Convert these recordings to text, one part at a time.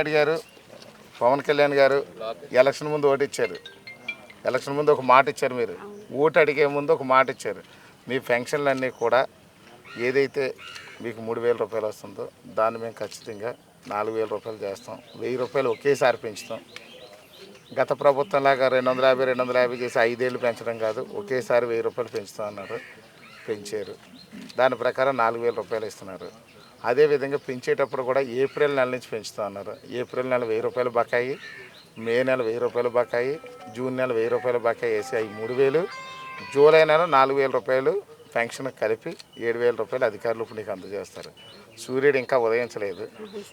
నాయుడు గారు పవన్ కళ్యాణ్ గారు ఎలక్షన్ ముందు ఓటు ఇచ్చారు. ఎలక్షన్ ముందు ఒక మాట ఇచ్చారు మీరు. ఓటు అడిగే ముందు ఒక మాట ఇచ్చారు. మీ పెన్షన్లన్నీ కూడా ఏదైతే మీకు మూడు వేల రూపాయలు వస్తుందో దాన్ని మేము ఖచ్చితంగా నాలుగు వేల రూపాయలు చేస్తాం. వెయ్యి రూపాయలు ఒకేసారి పెంచుతాం. గత ప్రభుత్వం లాగా రెండు వందల యాభై రెండు వందల యాభై చేసి ఐదేళ్ళు పెంచడం కాదు ఒకేసారి వెయ్యి రూపాయలు పెంచుతాం అన్నారు పెంచారు. దాని ప్రకారం నాలుగు వేల రూపాయలు ఇస్తున్నారు. అదేవిధంగా పెంచేటప్పుడు కూడా ఏప్రిల్ నెల నుంచి పెంచుతా ఉన్నారు. ఏప్రిల్ నెల వెయ్యి రూపాయలు బకాయి మే నెల వెయ్యి రూపాయలు బకాయి జూన్ నెల వెయ్యి రూపాయలు బకాయి వేసి అవి మూడు వేలు జూలై నెల నాలుగు వేల రూపాయలు పెన్షన్ కలిపి ఏడు వేల రూపాయలు అధికారులు ఇప్పుడు నీకు అందజేస్తారు. సూర్యుడు ఇంకా ఉదయించలేదు.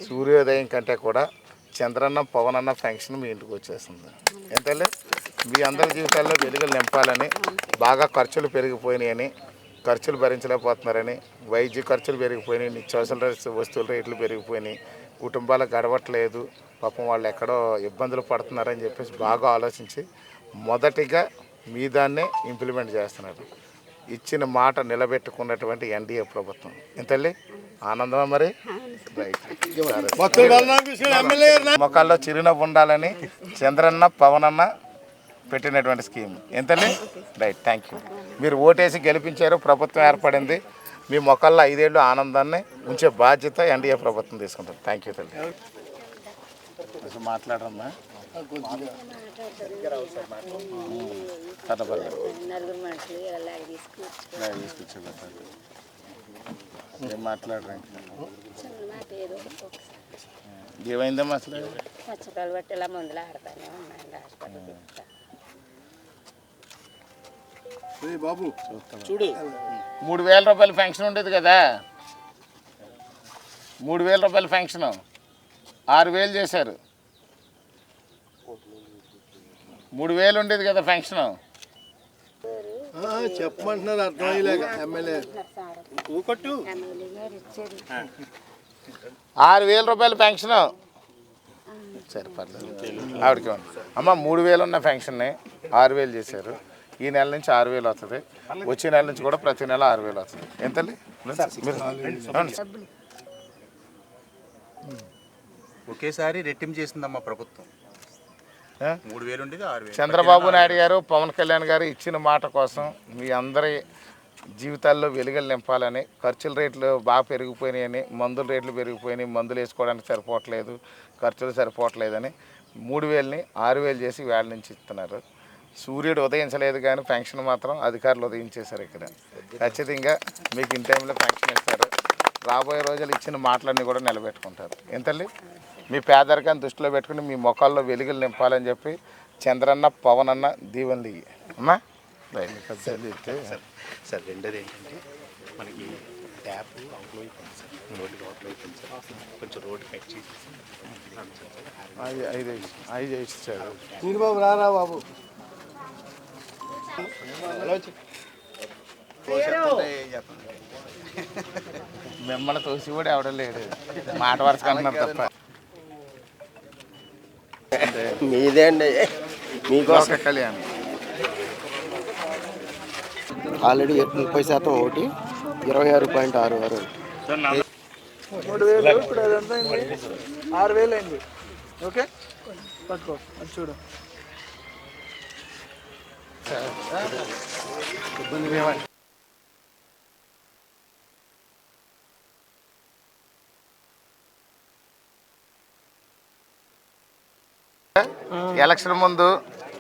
సూర్యోదయం కంటే కూడా చంద్రన్న పవన్ అన్న పెన్షన్ మీ ఇంటికి వచ్చేస్తుంది. ఎంతలే మీ అందరి జీవితాల్లో వెలుగులు నింపాలని బాగా ఖర్చులు పెరిగిపోయినాయని ఖర్చులు భరించలేకపోతున్నారని వైద్య ఖర్చులు పెరిగిపోయినాయి నిత్యావసర వస్తువుల రేట్లు పెరిగిపోయినాయి కుటుంబాలకు గడవట్లేదు పాపం వాళ్ళు ఎక్కడో ఇబ్బందులు పడుతున్నారని చెప్పేసి బాగా ఆలోచించి మొదటిగా మీ దాన్నే ఇంప్లిమెంట్ చేస్తున్నారు. ఇచ్చిన మాట నిలబెట్టుకున్నటువంటి ఎన్డీఏ ప్రభుత్వం. ఎంతల్లి ఆనందమా మరి? మొక్కల్లో చిరునవ్వు ఉండాలని చంద్రన్న పవనన్న పెట్టినటువంటి స్కీమ్. ఎంతలే రైట్ థ్యాంక్ యూ మీరు ఓటేసి గెలిపించారు ప్రభుత్వం ఏర్పడింది. మీ మొక్కల్లో ఐదేళ్ళు ఆనందాన్ని ఉంచే బాధ్యత ఎన్డీఏ ప్రభుత్వం తీసుకుంటుంది. థ్యాంక్ యూ తల్లి. అసలు మాట్లాడరమ్మా ఏం మాట్లాడరా ఏమైందమ్మా అసలు? బట్టి ఇలా మందులు ఆడతానే హాస్పిటల్ బాబు మూడు వేల రూపాయల ఫంక్షన్ ఉండేది కదా. మూడు వేల రూపాయల ఫంక్షన్. ఆరు వేలు చేశారు. మూడు వేలు ఉండేది కదా ఫంక్షన్. చెప్పమంటున్నారు అర్థం అయ్యలేక ఎమ్మెల్యే ఊకొట్టు ఆరు వేల రూపాయల ఫంక్షన్. సరే పర్లేదు. ఆవిడకి. అమ్మ మూడు వేలు ఉన్న ఫంక్షన్ని ఆరు వేలు చేశారు. ఈ నెల నుంచి ఆరు వేలు వస్తుంది. వచ్చే నెల నుంచి కూడా ప్రతి నెల ఆరు వేలు వస్తుంది. ఎంతలే అవును. ఒకేసారి రెట్టింపు చేసిందమ్మా ప్రభుత్వం? మూడు వేలు వేలు. చంద్రబాబు నాయుడు గారు పవన్ కళ్యాణ్ గారు ఇచ్చిన మాట కోసం మీ అందరి జీవితాల్లో వెలుగులు నింపాలని ఖర్చుల రేట్లు బాగా పెరిగిపోయినాయని మందుల రేట్లు పెరిగిపోయినాయి మందులు వేసుకోవడానికి సరిపోవట్లేదు ఖర్చులు సరిపోవట్లేదని మూడు వేలని ఆరు వేలు చేసి వేళ నుంచి ఇస్తున్నారు. సూర్యుడు ఉదయించలేదు కానీ పెన్షన్ మాత్రం అధికారులు ఉదయించేశారు ఇక్కడ ఖచ్చితంగా మీకు ఇన్ టైంలో పెన్షన్ ఇస్తారు రాబోయే రోజులు ఇచ్చిన మాటలన్నీ కూడా నిలబెట్టుకుంటారు ఎంతల్లి మీ పేదరికాన్ని దృష్టిలో పెట్టుకుని మీ ముఖాల్లో వెలుగులు నింపాలని చెప్పి చంద్రన్న పవన్ అన్న దీవెనలు ఇయ్యి అమ్మా సార్ రెండోది ఏంటంటే మనకి ట్యాప్ అవుట్లో అయిపోయింది సార్ రోడ్డు అవుట్లో అయిపోయింది సార్ కొంచెం రోడ్డు కట్ చేసి ఐదు ఐదు ఐదు ఇచ్చారు నేను బాబు రారా బాబు మిమ్మల్ని తోసి కూడా ఎవడ లేడు. మాట వరుస అంటున్నారు తప్ప. మీదే అండి మీకోసం కళ్యాణ్. ఆల్రెడీ ముప్పై శాతం ఒకటి ఇరవై ఆరు పాయింట్ ఆరు ఆరు. మూడు వేలు ఇప్పుడు అయింది. ఆరు వేలు అయింది. ఓకే? పట్టుకో అది చూడు. ఎలక్షన్ ముందు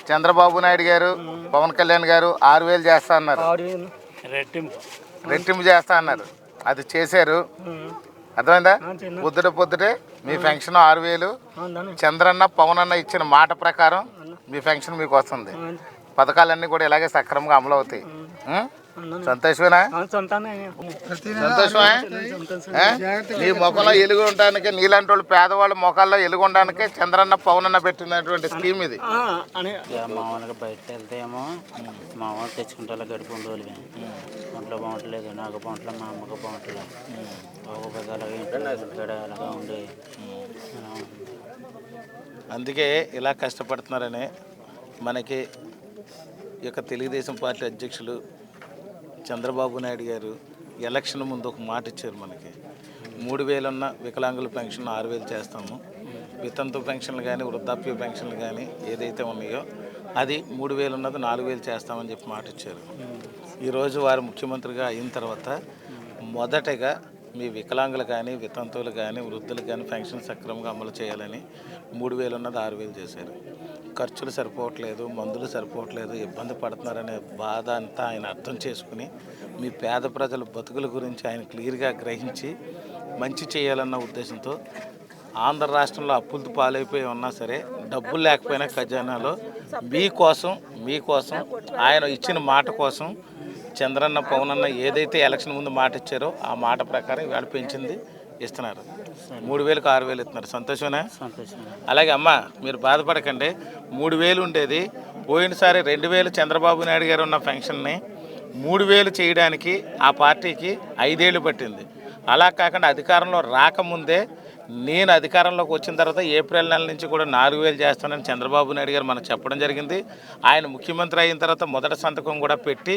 చంద్రబాబు నాయుడు గారు పవన్ కళ్యాణ్ గారు ఆరు వేలు చేస్తా అన్నారు. రెట్టింపు. చేస్తా అన్నారు. అది చేశారు. అర్థమైందా? పొద్దుట పొద్దుటే మీ పెన్షన్ ఆరు వేలు. చంద్రన్న పవన్ అన్న ఇచ్చిన మాట ప్రకారం మీ పెన్షన్ మీకు వస్తుంది. పథకాలన్నీ కూడా ఇలాగే సక్రమంగా అమలు అవుతాయి? సంతోషమేనా? సంతోషమా? నీ ముఖంలో ఎలుగు ఉండడానికి నీలాంటి వాళ్ళు పేదవాళ్ళ ముఖాల్లో ఎలుగు ఉండడానికి చంద్రన్న పవన్ అన్న పెట్టినటువంటి స్కీమ్ ఇది. మామూలుగా బయటకు వెళ్తే ఏమో మామూలు తెచ్చుకుంటే గడిపి ఉండేవాళ్ళు ఒంట్లో బాగుంటలేదు నాకు బాగుంటలేదు మా అమ్మకు బాగుంటలేదు. ఒక అలాగే ఉండి. అందుకే ఇలా కష్టపడుతున్నారని మనకి ఈ యొక్క తెలుగుదేశం పార్టీ అధ్యక్షులు చంద్రబాబు నాయుడు గారు ఎలక్షన్ ముందు ఒక మాట ఇచ్చారు మనకి. మూడు వేలున్న వికలాంగుల పెన్షన్ ఆరు వేలు చేస్తాము. వితంతు పెన్షన్లు కానీ వృద్ధాప్య పెన్షన్లు కానీ ఏదైతే ఉన్నాయో అది మూడు వేలు ఉన్నది నాలుగు వేలు చేస్తామని చెప్పి మాట ఇచ్చారు. ఈరోజు వారు ముఖ్యమంత్రిగా అయిన తర్వాత మొదటగా మీ వికలాంగులు కానీ వితంతువులు కానీ వృద్ధులు కానీ పెన్షన్ సక్రమంగా అమలు చేయాలని మూడు వేలు ఉన్నది ఆరు వేలు చేశారు. ఖర్చులు సరిపోవట్లేదు మందులు సరిపోవట్లేదు ఇబ్బంది పడుతున్నారనే బాధ అంతా ఆయన అర్థం చేసుకుని మీ పేద ప్రజల బతుకుల గురించి ఆయన క్లియర్గా గ్రహించి మంచి చేయాలన్న ఉద్దేశంతో ఆంధ్ర రాష్ట్రంలో అప్పులతో పాలైపోయి ఉన్నా సరే డబ్బులు లేకపోయినా ఖజానాలో మీకోసం మీకోసం ఆయన ఇచ్చిన మాట కోసం చంద్రన్న పవన్ అన్న ఏదైతే ఎలక్షన్ ముందు మాట ఇచ్చారో ఆ మాట ప్రకారం ఇవాళ పెంచింది ఇస్తున్నారు. మూడు వేలకు ఆరు వేలు ఇస్తున్నారు. సంతోషమేనా? సంతోషం అలాగే అమ్మ మీరు బాధపడకండి. మూడు వేలు ఉండేది. పోయినసారి రెండు వేలు చంద్రబాబు నాయుడు గారు ఉన్న పెన్షన్ని మూడు వేలు చేయడానికి ఆ పార్టీకి ఐదేళ్ళు పట్టింది. అలా కాకుండా అధికారంలో రాకముందే నేను అధికారంలోకి వచ్చిన తర్వాత ఏప్రిల్ నెల నుంచి కూడా నాలుగు వేలు చేస్తానని చంద్రబాబు నాయుడు గారు మనకు చెప్పడం జరిగింది. ఆయన ముఖ్యమంత్రి అయిన తర్వాత మొదటి సంతకం కూడా పెట్టి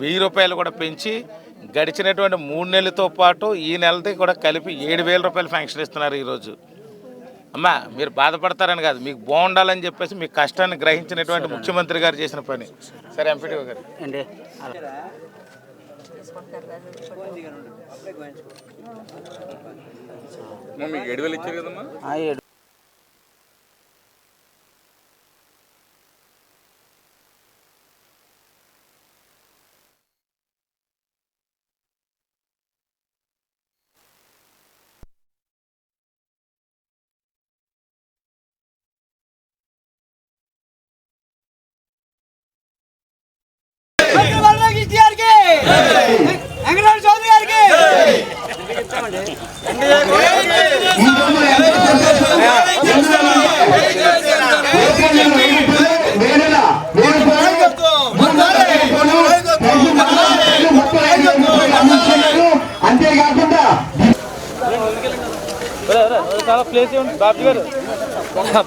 వెయ్యి రూపాయలు కూడా పెంచి గడిచినటువంటి మూడు నెలలతో పాటు ఈ నెలది కూడా కలిపి ఏడు వేల రూపాయలు ఫంక్షన్ ఇస్తున్నారు ఈరోజు. అమ్మా మీరు బాధపడతారని కాదు మీకు బాగుండాలని చెప్పేసి మీ కష్టాన్ని గ్రహించినటువంటి ముఖ్యమంత్రి గారు చేసిన పని. సరే ఎంపీటీ గారు. అండి. మీకు ఏడు వేలు ఇచ్చారు కదమ్మా? ఆ బాబు గారు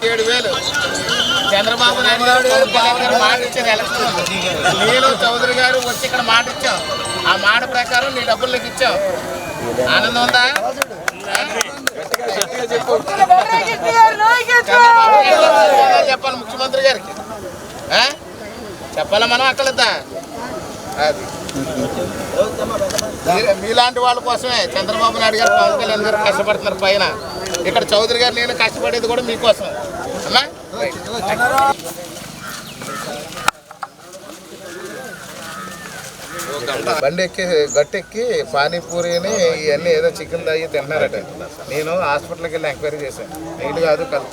ఏడు వేలు. చంద్రబాబు నాయుడు గారు గారు మాట ఇచ్చారు ఎలక్షన్ ముందు. నేను చౌదరి గారు వచ్చి ఇక్కడ మాట ఇచ్చాం ఆ మాట ప్రకారం నీ డబ్బులు నీకు ఇచ్చాం ఆనందం ఉందా? చంద్రబాబు నాయుడు చెప్పాలి ముఖ్యమంత్రి గారికి. చెప్పాలా మనం అక్కలేద్దా? అది. మీలాంటి వాళ్ళ కోసమే చంద్రబాబు నాయుడు గారు పవన్ కళ్యాణ్ గారు కష్టపడుతున్నారు పైన. ఇక్కడ చౌదరి గారు నేను కష్టపడేది కూడా మీకోసం అమ్మా? బండి ఎక్కి గట్టెక్కి పానీపూరిని ఇవన్నీ ఏదో చికెన్ తాగి తింటున్నారట. నేను హాస్పిటల్కి వెళ్ళి ఎంక్వైరీ చేశాను. నీళ్ళు కాదు కలుతా